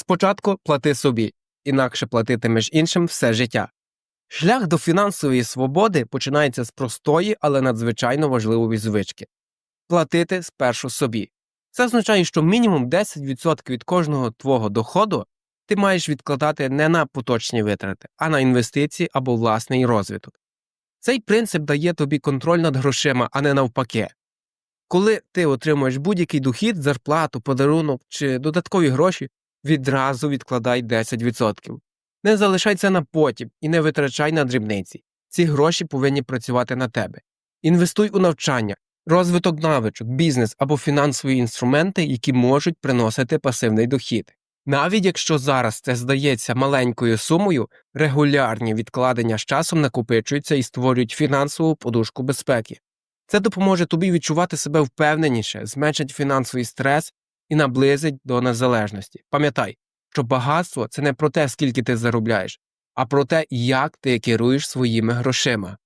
Спочатку плати собі, інакше платитимеш іншим все життя. Шлях до фінансової свободи починається з простої, але надзвичайно важливої звички платити спершу собі. Це означає, що мінімум 10% від кожного твого доходу ти маєш відкладати не на поточні витрати, а на інвестиції або власний розвиток. Цей принцип дає тобі контроль над грошима, а не навпаки. Коли ти отримуєш будь-який дохід, зарплату, подарунок чи додаткові гроші, відразу відкладай 10%. Не залишай це на потім і не витрачай на дрібниці. Ці гроші повинні працювати на тебе. Інвестуй у навчання, розвиток навичок, бізнес або фінансові інструменти, які можуть приносити пасивний дохід. Навіть якщо зараз це здається маленькою сумою, регулярні відкладення з часом накопичуються і створюють фінансову подушку безпеки. Це допоможе тобі відчувати себе впевненіше, зменшить фінансовий стрес і наблизить до незалежності. Пам'ятай, що багатство це не про те, скільки ти заробляєш, а про те, як ти керуєш своїми грошима.